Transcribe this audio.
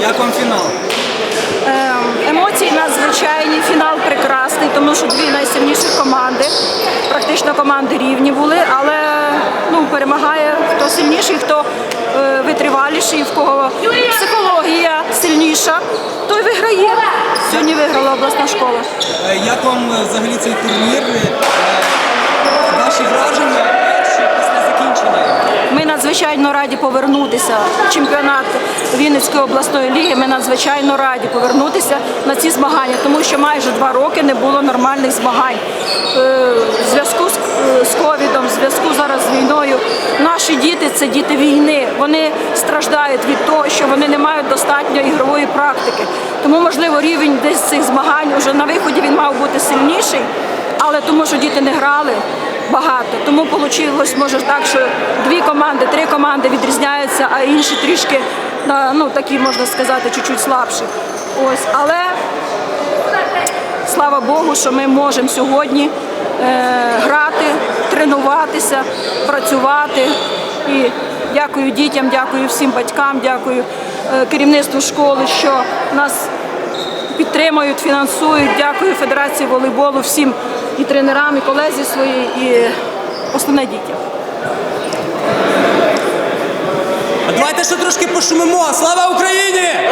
Як вам фінал? Ем, емоції надзвичайні, фінал прекрасний, тому що дві найсильніші команди, практично команди рівні були, але ну, перемагає хто сильніший, хто е, витриваліший, в кого психологія сильніша, той виграє. Сьогодні виграла обласна школа. Е, як вам е, взагалі цей турнір? Е, ваші враження? Надзвичайно раді повернутися в чемпіонат Вінницької обласної ліги. Ми надзвичайно раді повернутися на ці змагання, тому що майже два роки не було нормальних змагань. Е, В зв'язку е, з ковідом, в зв'язку зараз з війною. Наші діти це діти війни. Вони страждають від того, що вони не мають достатньо ігрової практики. Тому, можливо, рівень десь цих змагань вже на виході він мав бути сильніший, але тому, що діти не грали багато. Тому вийшло, може так, що дві команди, три команди відрізняються, а інші трішки на, ну, такі, можна сказати, чуть-чуть слабші. Ось, але слава Богу, що ми можемо сьогодні е, грати, тренуватися, працювати. І дякую дітям, дякую всім батькам, дякую е, керівництву школи, що нас підтримують, фінансують. Дякую Федерації волейболу, всім і тренерам, і колезі свої, і основне дітям. Давайте ще трошки пошумимо. Слава Україні!